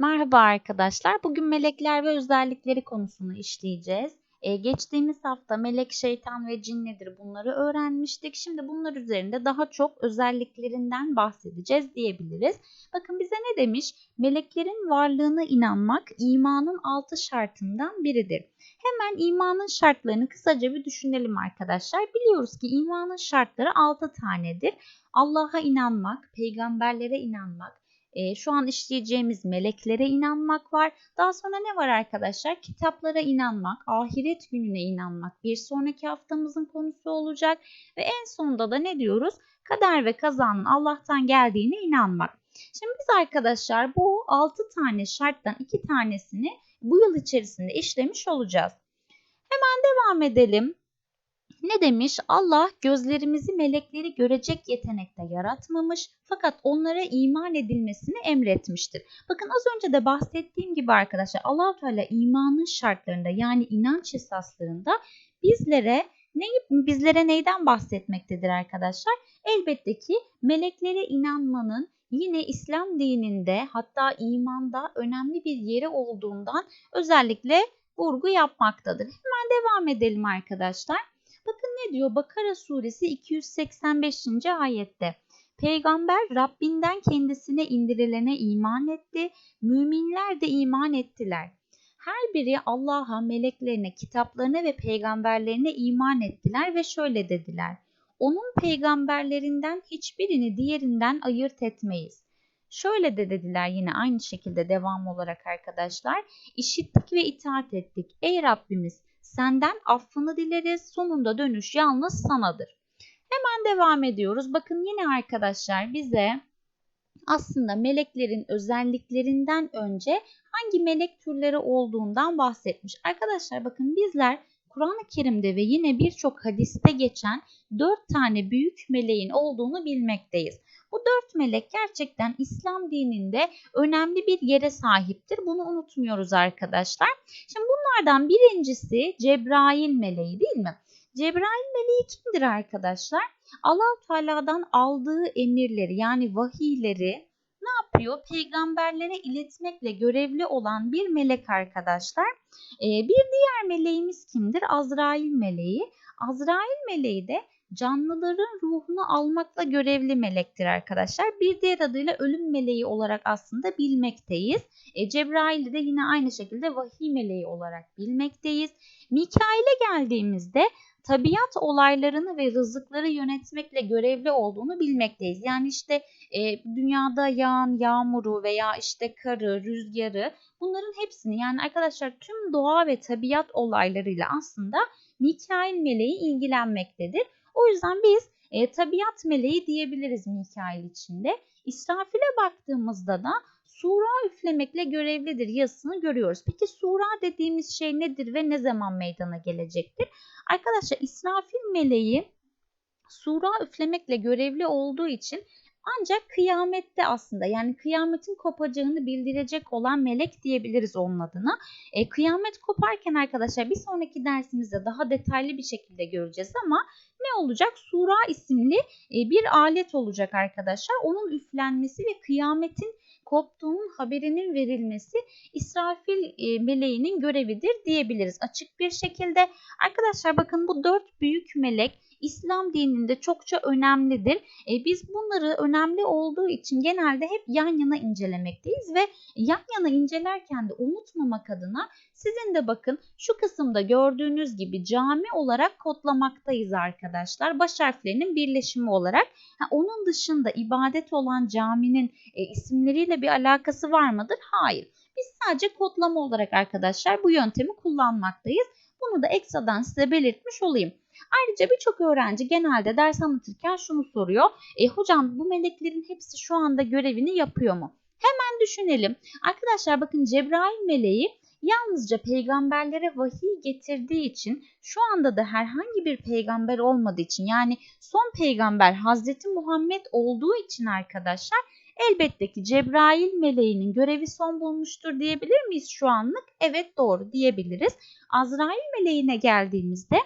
Merhaba arkadaşlar. Bugün melekler ve özellikleri konusunu işleyeceğiz. Ee, geçtiğimiz hafta melek, şeytan ve cin nedir bunları öğrenmiştik. Şimdi bunlar üzerinde daha çok özelliklerinden bahsedeceğiz diyebiliriz. Bakın bize ne demiş? Meleklerin varlığına inanmak imanın altı şartından biridir. Hemen imanın şartlarını kısaca bir düşünelim arkadaşlar. Biliyoruz ki imanın şartları altı tanedir. Allah'a inanmak, peygamberlere inanmak, e, şu an işleyeceğimiz meleklere inanmak var. Daha sonra ne var arkadaşlar? Kitaplara inanmak, ahiret gününe inanmak bir sonraki haftamızın konusu olacak. Ve en sonunda da ne diyoruz? Kader ve kazanın Allah'tan geldiğine inanmak. Şimdi biz arkadaşlar bu 6 tane şarttan 2 tanesini bu yıl içerisinde işlemiş olacağız. Hemen devam edelim. Ne demiş? Allah gözlerimizi melekleri görecek yetenekte yaratmamış fakat onlara iman edilmesini emretmiştir. Bakın az önce de bahsettiğim gibi arkadaşlar Allahu Teala imanın şartlarında yani inanç esaslarında bizlere ne, bizlere neyden bahsetmektedir arkadaşlar? Elbette ki meleklere inanmanın yine İslam dininde hatta imanda önemli bir yeri olduğundan özellikle vurgu yapmaktadır. Hemen devam edelim arkadaşlar. Bakın ne diyor Bakara suresi 285. ayette. Peygamber Rabbinden kendisine indirilene iman etti, müminler de iman ettiler. Her biri Allah'a, meleklerine, kitaplarına ve peygamberlerine iman ettiler ve şöyle dediler. Onun peygamberlerinden hiçbirini diğerinden ayırt etmeyiz. Şöyle de dediler yine aynı şekilde devam olarak arkadaşlar. İşittik ve itaat ettik. Ey Rabbimiz Senden affını dileriz. Sonunda dönüş yalnız sanadır. Hemen devam ediyoruz. Bakın yine arkadaşlar bize aslında meleklerin özelliklerinden önce hangi melek türleri olduğundan bahsetmiş. Arkadaşlar bakın bizler Kur'an-ı Kerim'de ve yine birçok hadiste geçen dört tane büyük meleğin olduğunu bilmekteyiz. Bu dört melek gerçekten İslam dininde önemli bir yere sahiptir. Bunu unutmuyoruz arkadaşlar. Şimdi bunlardan birincisi Cebrail meleği değil mi? Cebrail meleği kimdir arkadaşlar? allah Teala'dan aldığı emirleri yani vahiyleri ne yapıyor? Peygamberlere iletmekle görevli olan bir melek arkadaşlar. Ee, bir diğer meleğimiz kimdir? Azrail meleği. Azrail meleği de canlıların ruhunu almakla görevli melektir arkadaşlar. Bir diğer adıyla ölüm meleği olarak aslında bilmekteyiz. E, Cebrail'i de yine aynı şekilde vahiy meleği olarak bilmekteyiz. Mikail'e geldiğimizde tabiat olaylarını ve rızıkları yönetmekle görevli olduğunu bilmekteyiz. Yani işte e, dünyada yağan yağmuru veya işte karı, rüzgarı bunların hepsini yani arkadaşlar tüm doğa ve tabiat olaylarıyla aslında Mikail meleği ilgilenmektedir. O yüzden biz e, tabiat meleği diyebiliriz Mikail içinde. İsrafil'e baktığımızda da sura üflemekle görevlidir yazısını görüyoruz. Peki sura dediğimiz şey nedir ve ne zaman meydana gelecektir? Arkadaşlar İsrafil meleği sura üflemekle görevli olduğu için ancak kıyamette aslında yani kıyametin kopacağını bildirecek olan melek diyebiliriz onun adına. E, kıyamet koparken arkadaşlar bir sonraki dersimizde daha detaylı bir şekilde göreceğiz ama ne olacak? Sura isimli e, bir alet olacak arkadaşlar. Onun üflenmesi ve kıyametin koptuğunun haberinin verilmesi İsrafil e, meleğinin görevidir diyebiliriz açık bir şekilde. Arkadaşlar bakın bu dört büyük melek İslam dininde çokça önemlidir. E, biz bunları önemli olduğu için genelde hep yan yana incelemekteyiz ve yan yana incelerken de unutmamak adına sizin de bakın şu kısımda gördüğünüz gibi cami olarak kodlamaktayız arkadaşlar. Baş harflerinin birleşimi olarak. Ha, onun dışında ibadet olan caminin e, isimleriyle bir alakası var mıdır? Hayır. Biz sadece kodlama olarak arkadaşlar bu yöntemi kullanmaktayız. Bunu da ekstradan size belirtmiş olayım. Ayrıca birçok öğrenci genelde ders anlatırken şunu soruyor. E, hocam bu meleklerin hepsi şu anda görevini yapıyor mu? Hemen düşünelim. Arkadaşlar bakın Cebrail meleği yalnızca peygamberlere vahiy getirdiği için şu anda da herhangi bir peygamber olmadığı için yani son peygamber Hazreti Muhammed olduğu için arkadaşlar elbette ki Cebrail meleğinin görevi son bulmuştur diyebilir miyiz şu anlık? Evet doğru diyebiliriz. Azrail meleğine geldiğimizde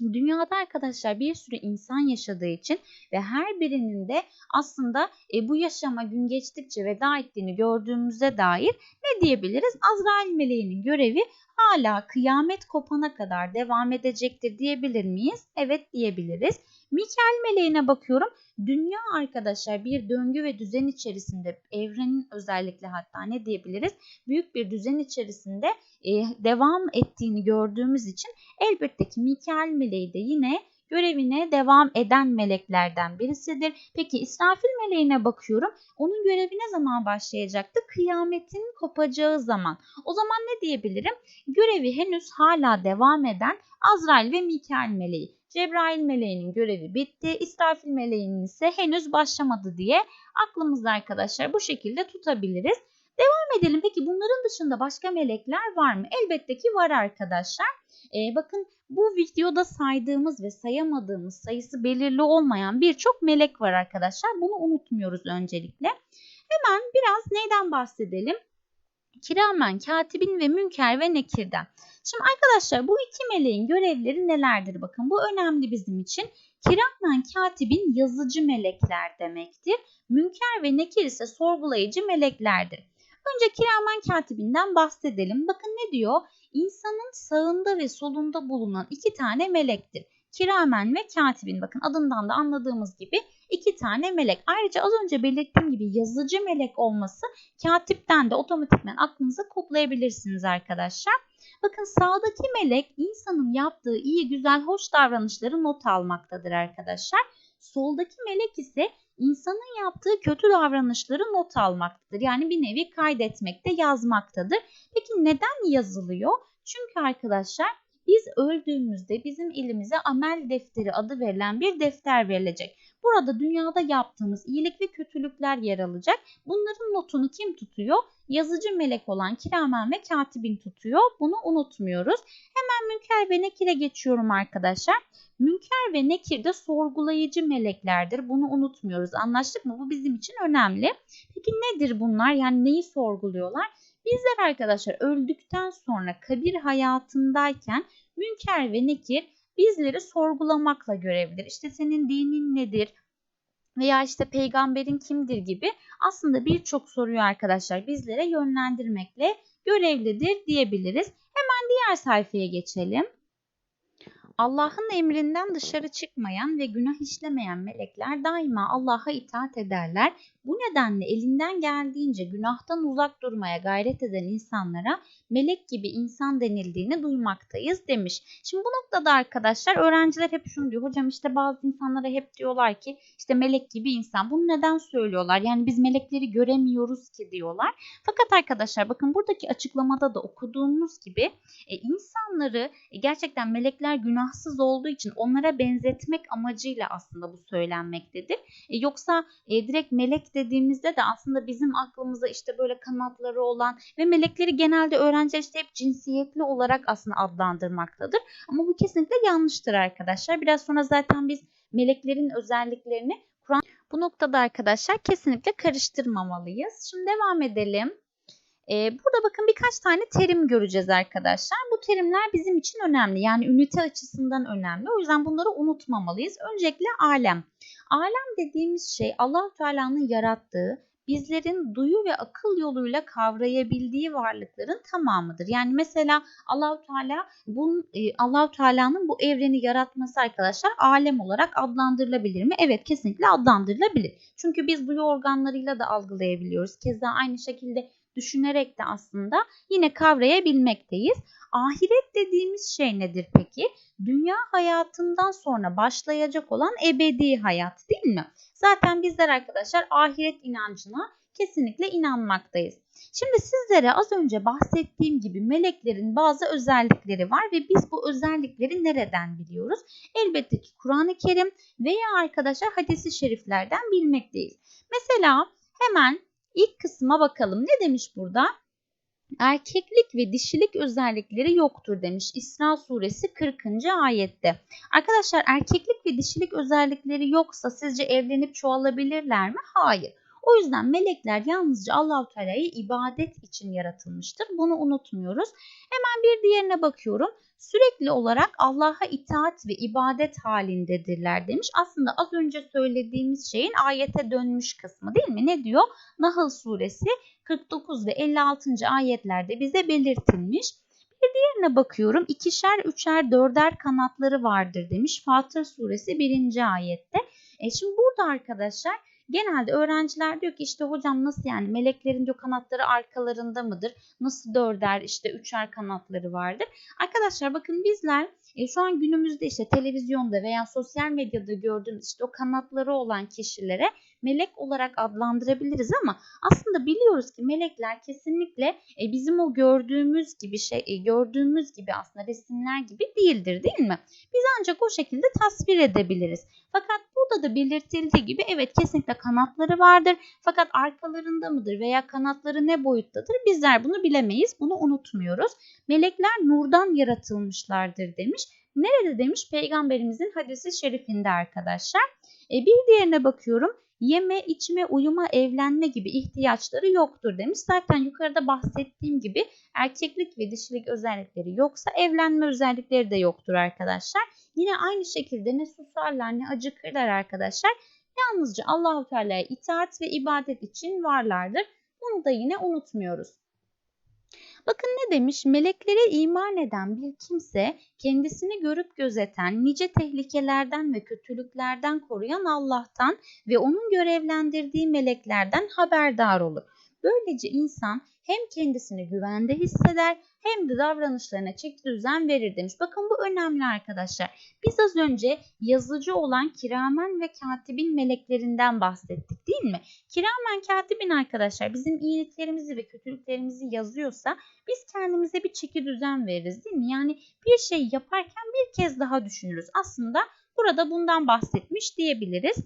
Dünyada arkadaşlar bir sürü insan yaşadığı için ve her birinin de aslında e, bu yaşama gün geçtikçe veda ettiğini gördüğümüze dair ne diyebiliriz? Azrail meleğinin görevi hala kıyamet kopana kadar devam edecektir diyebilir miyiz? Evet diyebiliriz. Mikael meleğine bakıyorum. Dünya arkadaşlar bir döngü ve düzen içerisinde evrenin özellikle hatta ne diyebiliriz? Büyük bir düzen içerisinde e, devam ettiğini gördüğümüz için elbette ki Mikael meleği de yine görevine devam eden meleklerden birisidir. Peki İsrafil meleğine bakıyorum. Onun görevi ne zaman başlayacaktı? Kıyametin kopacağı zaman. O zaman ne diyebilirim? Görevi henüz hala devam eden Azrail ve Mikail meleği. Cebrail meleğinin görevi bitti. İsrafil meleğinin ise henüz başlamadı diye aklımızda arkadaşlar bu şekilde tutabiliriz. Devam edelim. Peki bunların dışında başka melekler var mı? Elbette ki var arkadaşlar. Ee, bakın bu videoda saydığımız ve sayamadığımız sayısı belirli olmayan birçok melek var arkadaşlar. Bunu unutmuyoruz öncelikle. Hemen biraz neyden bahsedelim? Kiramen, Katibin ve Münker ve Nekir'den. Şimdi arkadaşlar bu iki meleğin görevleri nelerdir? Bakın bu önemli bizim için. Kiramen, Katibin yazıcı melekler demektir. Münker ve Nekir ise sorgulayıcı meleklerdir. Önce Kiramen Katibinden bahsedelim. Bakın ne diyor? İnsanın sağında ve solunda bulunan iki tane melektir. Kiramen ve katibin bakın adından da anladığımız gibi iki tane melek. Ayrıca az önce belirttiğim gibi yazıcı melek olması katipten de otomatikmen aklınıza koplayabilirsiniz arkadaşlar. Bakın sağdaki melek insanın yaptığı iyi, güzel, hoş davranışları not almaktadır arkadaşlar. Soldaki melek ise insanın yaptığı kötü davranışları not almaktadır. Yani bir nevi kaydetmekte, yazmaktadır. Peki neden yazılıyor? Çünkü arkadaşlar biz öldüğümüzde bizim elimize amel defteri adı verilen bir defter verilecek. Burada dünyada yaptığımız iyilik ve kötülükler yer alacak. Bunların notunu kim tutuyor? Yazıcı melek olan kiramen ve katibin tutuyor. Bunu unutmuyoruz. Hemen münker ve nekire geçiyorum arkadaşlar. Münker ve nekir de sorgulayıcı meleklerdir. Bunu unutmuyoruz. Anlaştık mı? Bu bizim için önemli. Peki nedir bunlar? Yani neyi sorguluyorlar? Bizler arkadaşlar öldükten sonra kabir hayatındayken münker ve nekir bizleri sorgulamakla görevlidir. İşte senin dinin nedir? Veya işte peygamberin kimdir gibi aslında birçok soruyu arkadaşlar bizlere yönlendirmekle görevlidir diyebiliriz. Hemen diğer sayfaya geçelim. Allah'ın emrinden dışarı çıkmayan ve günah işlemeyen melekler daima Allah'a itaat ederler. Bu nedenle elinden geldiğince günahtan uzak durmaya gayret eden insanlara melek gibi insan denildiğini duymaktayız demiş. Şimdi bu noktada arkadaşlar öğrenciler hep şunu diyor. Hocam işte bazı insanlara hep diyorlar ki işte melek gibi insan. Bunu neden söylüyorlar? Yani biz melekleri göremiyoruz ki diyorlar. Fakat arkadaşlar bakın buradaki açıklamada da okuduğumuz gibi e, insanları e, gerçekten melekler günahsız olduğu için onlara benzetmek amacıyla aslında bu söylenmektedir. E, yoksa e, direkt melek dediğimizde de aslında bizim aklımıza işte böyle kanatları olan ve melekleri genelde öğrenciler işte hep cinsiyetli olarak aslında adlandırmaktadır. Ama bu kesinlikle yanlıştır arkadaşlar. Biraz sonra zaten biz meleklerin özelliklerini Kur'an bu noktada arkadaşlar kesinlikle karıştırmamalıyız. Şimdi devam edelim. Ee, burada bakın birkaç tane terim göreceğiz arkadaşlar. Bu terimler bizim için önemli. Yani ünite açısından önemli. O yüzden bunları unutmamalıyız. Öncelikle alem. Alem dediğimiz şey allah Teala'nın yarattığı, bizlerin duyu ve akıl yoluyla kavrayabildiği varlıkların tamamıdır. Yani mesela Allahu Teala bu e, Allahu Teala'nın bu evreni yaratması arkadaşlar alem olarak adlandırılabilir mi? Evet kesinlikle adlandırılabilir. Çünkü biz duyu organlarıyla da algılayabiliyoruz. Keza aynı şekilde düşünerek de aslında yine kavrayabilmekteyiz. Ahiret dediğimiz şey nedir peki? Dünya hayatından sonra başlayacak olan ebedi hayat değil mi? Zaten bizler arkadaşlar ahiret inancına kesinlikle inanmaktayız. Şimdi sizlere az önce bahsettiğim gibi meleklerin bazı özellikleri var ve biz bu özellikleri nereden biliyoruz? Elbette ki Kur'an-ı Kerim veya arkadaşlar hadisi şeriflerden bilmekteyiz. Mesela hemen ilk kısma bakalım. Ne demiş burada? erkeklik ve dişilik özellikleri yoktur demiş İsra suresi 40. ayette. Arkadaşlar erkeklik ve dişilik özellikleri yoksa sizce evlenip çoğalabilirler mi? Hayır. O yüzden melekler yalnızca Allahu Teala'yı ibadet için yaratılmıştır. Bunu unutmuyoruz. Hemen bir diğerine bakıyorum. Sürekli olarak Allah'a itaat ve ibadet halindedirler demiş. Aslında az önce söylediğimiz şeyin ayete dönmüş kısmı değil mi? Ne diyor? Nahl suresi 49 ve 56. ayetlerde bize belirtilmiş. Bir diğerine bakıyorum. İkişer, üçer, dörder kanatları vardır demiş. Fatır suresi 1. ayette. E şimdi burada arkadaşlar genelde öğrenciler diyor ki işte hocam nasıl yani meleklerin diyor kanatları arkalarında mıdır? Nasıl dörder işte üçer kanatları vardır? Arkadaşlar bakın bizler e, şu an günümüzde işte televizyonda veya sosyal medyada gördüğümüz işte o kanatları olan kişilere melek olarak adlandırabiliriz ama aslında biliyoruz ki melekler kesinlikle e, bizim o gördüğümüz gibi şey e, gördüğümüz gibi aslında resimler gibi değildir değil mi? Biz ancak o şekilde tasvir edebiliriz. Fakat burada da belirtildiği gibi evet kesinlikle kanatları vardır. Fakat arkalarında mıdır veya kanatları ne boyuttadır bizler bunu bilemeyiz. Bunu unutmuyoruz. Melekler nurdan yaratılmışlardır demiş. Nerede demiş? Peygamberimizin hadisi şerifinde arkadaşlar. E, bir diğerine bakıyorum yeme, içme, uyuma, evlenme gibi ihtiyaçları yoktur demiş. Zaten yukarıda bahsettiğim gibi erkeklik ve dişilik özellikleri yoksa evlenme özellikleri de yoktur arkadaşlar. Yine aynı şekilde ne susarlar ne acıkırlar arkadaşlar. Yalnızca Allahu Teala'ya itaat ve ibadet için varlardır. Bunu da yine unutmuyoruz. Bakın ne demiş? Meleklere iman eden bir kimse kendisini görüp gözeten, nice tehlikelerden ve kötülüklerden koruyan Allah'tan ve onun görevlendirdiği meleklerden haberdar olur. Böylece insan hem kendisini güvende hisseder hem de davranışlarına çeki düzen verir demiş. Bakın bu önemli arkadaşlar. Biz az önce yazıcı olan kiramen ve katibin meleklerinden bahsettik değil mi? Kiramen katibin arkadaşlar bizim iyiliklerimizi ve kötülüklerimizi yazıyorsa biz kendimize bir çeki düzen veririz değil mi? Yani bir şey yaparken bir kez daha düşünürüz. Aslında burada bundan bahsetmiş diyebiliriz.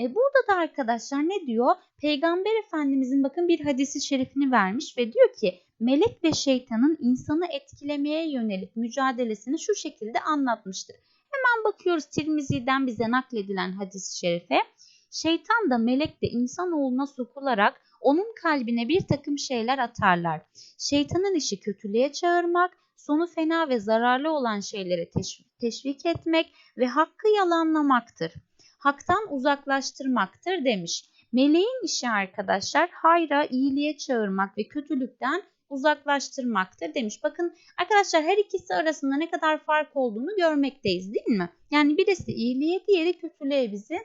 E, burada da arkadaşlar ne diyor? Peygamber Efendimizin bakın bir hadisi şerifini vermiş ve diyor ki melek ve şeytanın insanı etkilemeye yönelik mücadelesini şu şekilde anlatmıştır. Hemen bakıyoruz Tirmizi'den bize nakledilen hadis-i şerife. Şeytan da melek de insanoğluna sokularak onun kalbine bir takım şeyler atarlar. Şeytanın işi kötülüğe çağırmak, sonu fena ve zararlı olan şeylere teşvik etmek ve hakkı yalanlamaktır haktan uzaklaştırmaktır demiş. Meleğin işi arkadaşlar hayra, iyiliğe çağırmak ve kötülükten uzaklaştırmaktır demiş. Bakın arkadaşlar her ikisi arasında ne kadar fark olduğunu görmekteyiz değil mi? Yani birisi iyiliğe, diğeri kötülüğe bizi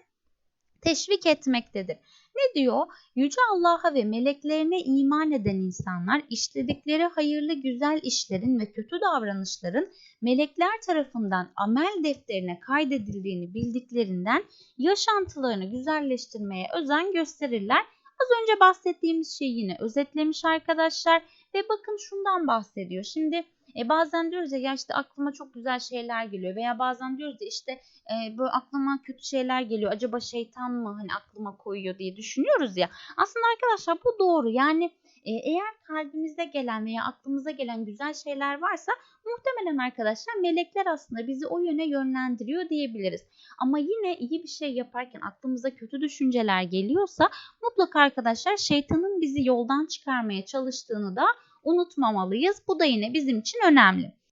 teşvik etmektedir. Ne diyor? Yüce Allah'a ve meleklerine iman eden insanlar işledikleri hayırlı güzel işlerin ve kötü davranışların melekler tarafından amel defterine kaydedildiğini bildiklerinden yaşantılarını güzelleştirmeye özen gösterirler. Az önce bahsettiğimiz şeyi yine özetlemiş arkadaşlar ve bakın şundan bahsediyor. Şimdi e, bazen diyoruz ya, ya işte aklıma çok güzel şeyler geliyor veya bazen diyoruz ya işte e, böyle aklıma kötü şeyler geliyor. Acaba şeytan mı hani aklıma koyuyor diye düşünüyoruz ya. Aslında arkadaşlar bu doğru. Yani e, eğer kalbimize gelen veya aklımıza gelen güzel şeyler varsa muhtemelen arkadaşlar melekler aslında bizi o yöne yönlendiriyor diyebiliriz. Ama yine iyi bir şey yaparken aklımıza kötü düşünceler geliyorsa mutlaka arkadaşlar şeytanın bizi yoldan çıkarmaya çalıştığını da unutmamalıyız. Bu da yine bizim için önemli.